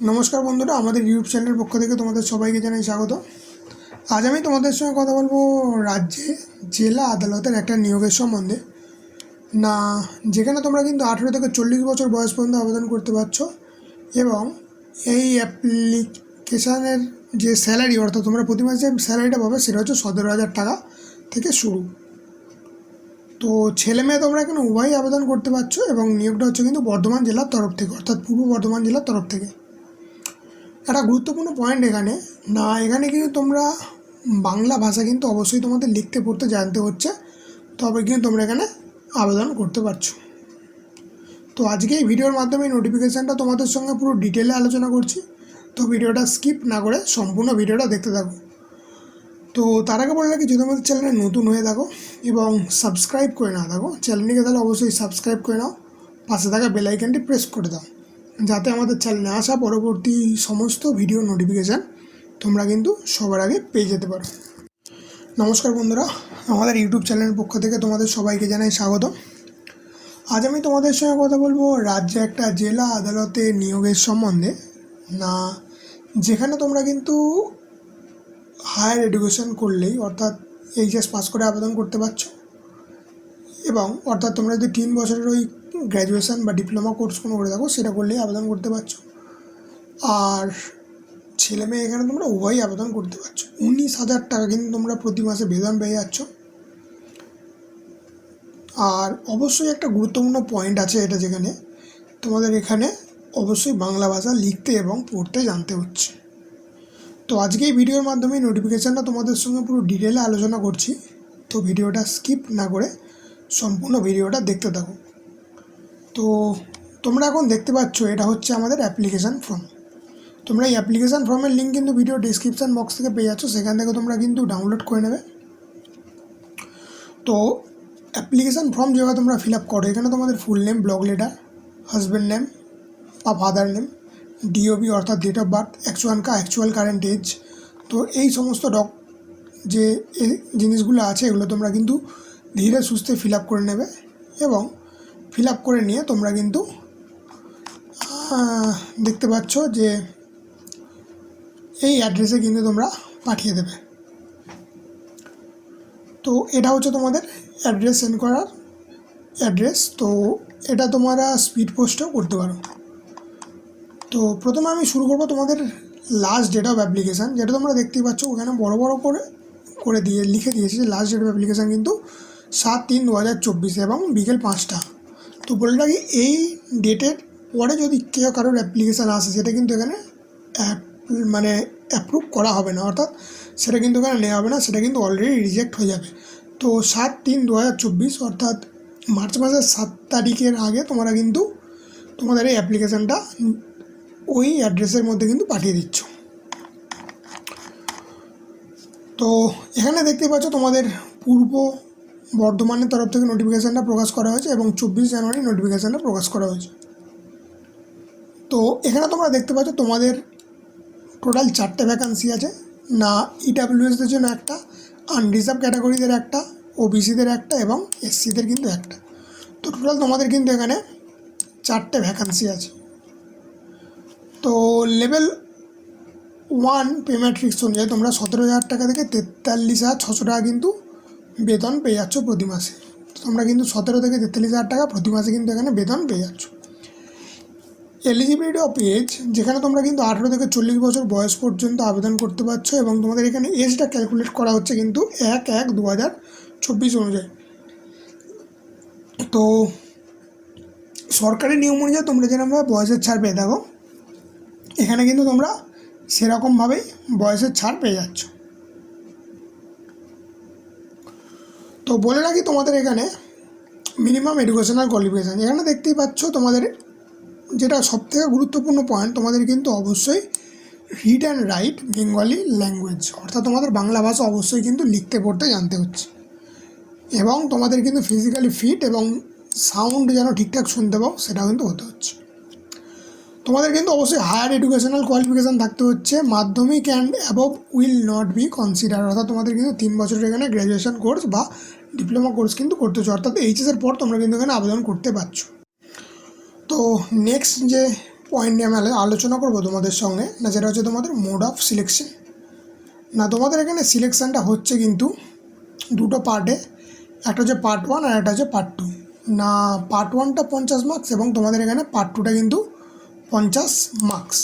নমস্কার বন্ধুরা, আমাদের ইউটিউব চ্যানেলের পক্ষ থেকে তোমাদের সবাইকে জানাই স্বাগত। আজ আমি তোমাদের সঙ্গে কথা বলব রাজ্যে জেলা আদালতের একটা নিয়োগের সম্বন্ধে। না, যেখানে তোমরা কিন্তু আঠেরো থেকে চল্লিশ বছর বয়স পর্যন্ত আবেদন করতে পারছ এবং এই অ্যাপ্লিকেশানের যে স্যালারি, অর্থাৎ তোমরা প্রতি মাসে যে স্যালারিটা পাবে, সেটা হচ্ছে সতেরো হাজার টাকা থেকে শুরু। তো ছেলে মেয়ে তোমরা এখানে উভয়ই আবেদন করতে পারছ এবং নিয়োগটা হচ্ছে কিন্তু বর্ধমান জেলার তরফ থেকে, অর্থাৎ পূর্ব বর্ধমান জেলার তরফ থেকে। একটা গুরুত্বপূর্ণ পয়েন্ট এখানে। না, এখানে কিন্তু তোমরা বাংলা ভাষা কিন্তু অবশ্যই তোমাদের লিখতে, পড়তে, জানতে হচ্ছে। তবে কিন্তু তোমরা এখানে আবেদন করতে পারছ। তো আজকে এই ভিডিওর মাধ্যমে নোটিফিকেশানটা তোমাদের সঙ্গে পুরো ডিটেলে আলোচনা করছি। তো ভিডিওটা স্কিপ না করে সম্পূর্ণ ভিডিওটা দেখতে থাকো। তো তার আগে বলে রাখি, যদি আমাদের চ্যানেলে নতুন হয়ে থাকো এবং সাবস্ক্রাইব করে না থাকো চ্যানেলটিকে তাহলে অবশ্যই সাবস্ক্রাইব করে নাও। পাশে থাকা বেল আইকনটি প্রেস করে দাও। যাতে আমাদের চ্যানেলে আসা পরবর্তী সমস্ত ভিডিও নোটিফিকেশান তোমরা কিন্তু সবার আগে পেয়ে যেতে পারো। নমস্কার বন্ধুরা, আমাদের ইউটিউব চ্যানেলের পক্ষ থেকে তোমাদের সবাইকে জানাই স্বাগত আজ আমি তোমাদের সঙ্গে কথা বলব রাজ্যে একটা জেলা আদালতে নিয়োগের সম্বন্ধে। না, যেখানে তোমরা কিন্তু হায়ার এডুকেশন করলেই, অর্থাৎ এইচএস পাস করে আবেদন করতে পারছ। এবং অর্থাৎ তোমরা যদি তিন বছরের ওই গ্র্যাজুয়েশন বা ডিপ্লোমা কোর্স কোনো করে থাকো, সেটা করলেই আবেদন করতে পারছ। আর ছেলে মেয়ে এখানে তোমরা উভয়ই আবেদন করতে পারছ। উনিশ হাজার টাকা কিন্তু তোমরা প্রতি মাসে বেতন পেয়ে যাচ্ছ। আর অবশ্যই একটা গুরুত্বপূর্ণ পয়েন্ট আছে এটা যেখানে তোমাদের এখানে অবশ্যই বাংলা ভাষা লিখতে এবং পড়তে জানতে হচ্ছে। তো আজকে এই ভিডিওর মাধ্যমে নোটিফিকেশানটা তোমাদের সঙ্গে পুরো ডিটেলে আলোচনা করছি। তো ভিডিওটা স্কিপ না করে সম্পূর্ণ ভিডিওটা দেখতে থাকো। তো তোমরা এখন দেখতে পাচ্ছ, এটা হচ্ছে আমাদের অ্যাপ্লিকেশান ফর্ম তোমরা এই অ্যাপ্লিকেশান ফর্মের লিঙ্ক কিন্তু ভিডিও ডিসক্রিপশান বক্স থেকে পেয়ে যাচ্ছ, সেখান থেকে তোমরা কিন্তু ডাউনলোড করে নেবে। তো অ্যাপ্লিকেশান ফর্ম যেভাবে তোমরা ফিল আপ করো, এখানে তোমাদের full name block letter husband name বা ফাদার নেম ডিওবি অর্থাৎ ডেট অফ বার্থ অ্যাকচুয়াল কা অ্যাকচুয়াল কারেন্ট এজ তো এই সমস্ত ডক যে জিনিসগুলো আছে, এগুলো তোমরা কিন্তু ধীরে সুস্থে ফিল করে নেবে এবং ফিল করে নিয়ে তোমরা কিন্তু দেখতে পাচ্ছ যে এই অ্যাড্রেসে কিন্তু তোমরা পাঠিয়ে দেবে। তো এটা হচ্ছে তোমাদের অ্যাড্রেস সেন্ড করার অ্যাড্রেস। তো এটা তোমরা স্পিড পোস্টও করতে পারো। তো প্রথমে আমি শুরু করব তোমাদের লাস্ট ডেট অফ অ্যাপ্লিকেশান যেটা তোমরা দেখতেই পাচ্ছ ওখানে বড় বড় করে করে দিয়ে লিখে দিয়েছে যে লাস্ট ডেট অফ অ্যাপ্লিকেশান কিন্তু সাত তিন দু হাজার চব্বিশ এবং বিকেল পাঁচটা। তো বলে রাখি, এই ডেটের পরে যদি কেউ কারোর অ্যাপ্লিকেশান আসে, সেটা কিন্তু এখানে অ্যাপ- মানে অ্যাপ্রুভ করা হবে না। অর্থাৎ সেটা কিন্তু এখানে নেওয়া হবে না, সেটা কিন্তু অলরেডি রিজেক্ট হয়ে যাবে। তো সাত তিন দু হাজার চব্বিশ, অর্থাৎ মার্চ মাসের সাত তারিখের আগে তোমরা কিন্তু তোমাদের এই অ্যাপ্লিকেশানটা ওই অ্যাড্রেসের মধ্যে কিন্তু পাঠিয়ে দিচ্ছ। তো এখানে দেখতে পাচ্ছ তোমাদের পূর্ব বর্ধমানের তরফ থেকে নোটিফিকেশানটা প্রকাশ করা হয়েছে এবং চব্বিশ জানুয়ারি নোটিফিকেশানটা প্রকাশ করা হয়েছে। তো এখানে তোমরা দেখতে পাচ্ছ তোমাদের টোটাল চারটে ভ্যাকান্সি আছে। না ইডাব্লিউএসদের জন্য একটা আনরিজার্ভ ক্যাটাগরিদের একটা ওবিসিদের একটা এবং এসসিদের কিন্তু একটা। তো টোটাল তোমাদের কিন্তু এখানে চারটে ভ্যাকান্সি আছে। তো লেভেল ওয়ান পে ম্যাট্রিক্স অনুযায়ী তোমরা সতেরো হাজার টাকা থেকে তেতাল্লিশ হাজার ছশো টাকা কিন্তু বেতন পেয়ে যাচ্ছ প্রতি মাসে। তোমরা কিন্তু সতেরো থেকে তেতাল্লিশ হাজার টাকা প্রতি মাসে কিন্তু এখানে বেতন পেয়ে যাচ্ছ। এলিজিবিলিটি অফ এজ যেখানে তোমরা কিন্তু আঠেরো থেকে চল্লিশ বছর বয়স পর্যন্ত আবেদন করতে পারছ এবং তোমাদের এখানে এজটা ক্যালকুলেট করা হচ্ছে কিন্তু এক এক দু হাজার চব্বিশ অনুযায়ী। তো সরকারি নিয়ম অনুযায়ী তোমরা যেরকমভাবে বয়সের ছাড় পেয়ে থাকো, এখানে কিন্তু তোমরা সেরকমভাবেই বয়সের ছাড় পেয়ে যাচ্ছ তো বলে রাখি তোমাদের এখানে মিনিমাম এডুকেশনাল কোয়ালিফিকেশান এখানে দেখতেই পাচ্ছ তোমাদের যেটা সবথেকে গুরুত্বপূর্ণ পয়েন্ট তোমাদের কিন্তু অবশ্যই read and write Bengali language অর্থাৎ তোমাদের বাংলা ভাষা অবশ্যই কিন্তু লিখতে, পড়তে, জানতে হচ্ছে। এবং তোমাদের কিন্তু ফিজিক্যালি ফিট এবং সাউন্ড যেন ঠিকঠাক শুনতে পাও, সেটাও কিন্তু হতে হচ্ছে। তোমাদের কিন্তু অবশ্যই হায়ার এডুকেশনাল কোয়ালিফিকেশান থাকতে হচ্ছে। Madhyamik and above will not be consider অর্থাৎ তোমাদের কিন্তু তিন বছরের এখানে গ্র্যাজুয়েশন কোর্স বা ডিপ্লোমা কোর্স কিন্তু করতে হচ্ছে, অর্থাৎ এইচএসের পর তোমরা কিন্তু এখানে আবেদন করতে পারছ। তো নেক্সট যে পয়েন্ট নিয়ে আমি আলোচনা করব তোমাদের সঙ্গে, না যেটা হচ্ছে তোমাদের মোড অফ সিলেকশন না, তোমাদের এখানে সিলেকশানটা হচ্ছে কিন্তু দুটো পার্টে একটা হচ্ছে পার্ট ওয়ান আর একটা হচ্ছে পার্ট টু না পার্ট ওয়ানটা পঞ্চাশ মার্কস এবং তোমাদের এখানে পার্ট টুটা কিন্তু পঞ্চাশ মার্কস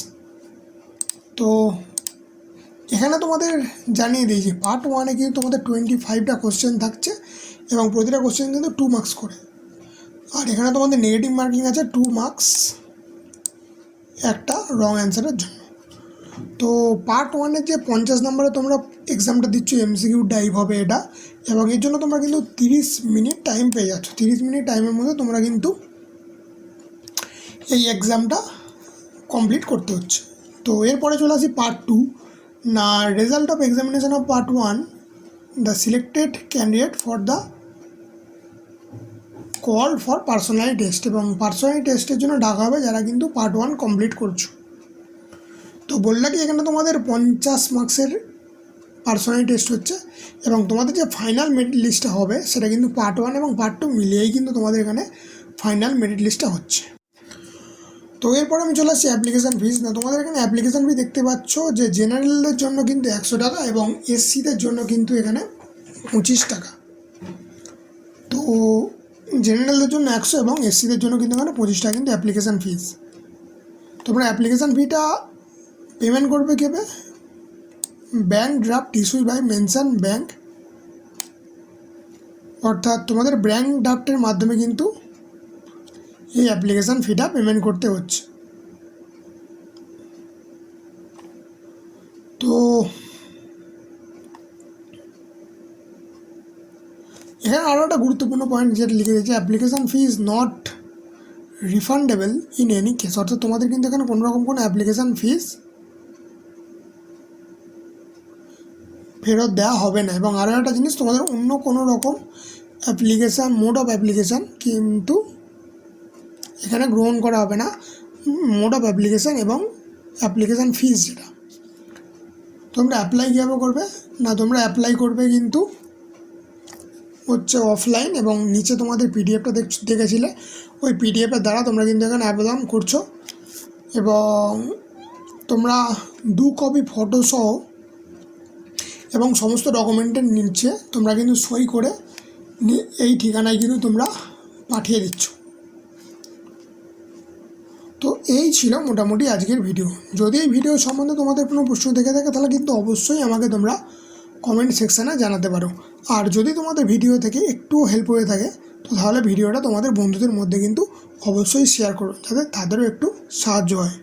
তো এখানে তোমাদের জানিয়ে দিয়েছি পার্ট ওয়ানে কিন্তু তোমাদের টোয়েন্টি ফাইভটা কোশ্চেন থাকছে এবং প্রতিটা কোশ্চেন কিন্তু টু মার্কস করে। আর এখানে তোমাদের নেগেটিভ মার্কিং আছে টু মার্কস একটা রং অ্যান্সারের জন্য। তো পার্ট ওয়ানের যে পঞ্চাশ নম্বরে তোমরা এক্সামটা দিচ্ছ এমসিকিউ টাইপ হবে এটা, এবং এর জন্য তোমরা কিন্তু তিরিশ মিনিট টাইম পেয়ে যাচ্ছ। তিরিশ মিনিট টাইমের মধ্যে তোমরা কিন্তু এই এক্সামটা কমপ্লিট করতে হচ্ছে। তো এরপরে চলে আসি পার্ট টু না result of examination of part one the selected candidate for the call for personally test এবং পার্সোনালি টেস্টের জন্য ডাকা হবে যারা কিন্তু পার্ট ওয়ান কমপ্লিট করছ। তো বললে কি, এখানে তোমাদের পঞ্চাশ মার্কসের পার্সোনালি টেস্ট হচ্ছে এবং তোমাদের যে ফাইনাল মেরিট লিস্টটা হবে, সেটা কিন্তু পার্ট ওয়ান এবং পার্ট টু মিলিয়েই কিন্তু তোমাদের এখানে ফাইনাল মেরিট লিস্টটা হচ্ছে। তো এরপর আমি চলে আসছি অ্যাপ্লিকেশান ফিজ না, তোমাদের এখানে অ্যাপ্লিকেশান ফি দেখতে পাচ্ছ যে জেনারেলদের জন্য কিন্তু একশো টাকা এবং এসসিদের জন্য কিন্তু এখানে পঁচিশ টাকা। তো জেনারেলদের জন্য একশো এবং এসসিদের জন্য কিন্তু এখানে পঁচিশ টাকা কিন্তু অ্যাপ্লিকেশান ফিজ তোমরা অ্যাপ্লিকেশান ফিটা পেমেন্ট করবে কেবে bank draft issued by mention bank অর্থাৎ তোমাদের ব্যাঙ্ক ড্রাফটের মাধ্যমে কিন্তু এই অ্যাপ্লিকেশান ফিটা পেমেন্ট করতে হচ্ছে। তো এখানে আরও একটা গুরুত্বপূর্ণ পয়েন্ট যেটা লিখে দিয়েছে application fee is not refundable in any case অর্থাৎ তোমাদের কিন্তু এখানে কোনো রকম কোনো অ্যাপ্লিকেশান ফিস ফেরত দেওয়া হবে না। এবং আরও একটা জিনিস, তোমাদের অন্য কোনো রকম অ্যাপ্লিকেশান মোড অফ অ্যাপ্লিকেশান কিন্তু এখানে গ্রহণ করা হবে না। মোড অফ অ্যাপ্লিকেশান এবং অ্যাপ্লিকেশান ফিস যেটা। তোমরা অ্যাপ্লাই কীভাবে করবে? না, তোমরা অ্যাপ্লাই করবে কিন্তু হচ্ছে অফলাইন এবং নিচে তোমাদের পিডিএফটা দেখ দেখেছিলে। ওই পিডিএফের দ্বারা তোমরা কিন্তু এখানে আবেদন করছ। এবং তোমরা দু কপি ফটো সহ এবং সমস্ত ডকুমেন্টের নিচে তোমরা কিন্তু সই করে এই ঠিকানায় কিন্তু তোমরা পাঠিয়ে দিচ্ছ। এই ছিল মোটামুটি আজকের ভিডিও। যদি এই ভিডিও সম্বন্ধে তোমাদের কোনো প্রশ্ন থেকে থাকে, তাহলে কিন্তু অবশ্যই আমাকে তোমরা কমেন্ট সেকশানে জানাতে পারো। আর যদি তোমাদের ভিডিও থেকে একটু হেল্প হয়ে থাকে, তো তাহলে ভিডিওটা তোমাদের বন্ধুদের মধ্যে কিন্তু অবশ্যই শেয়ার করো, যাতে তাদেরও একটু সাহায্য হয়।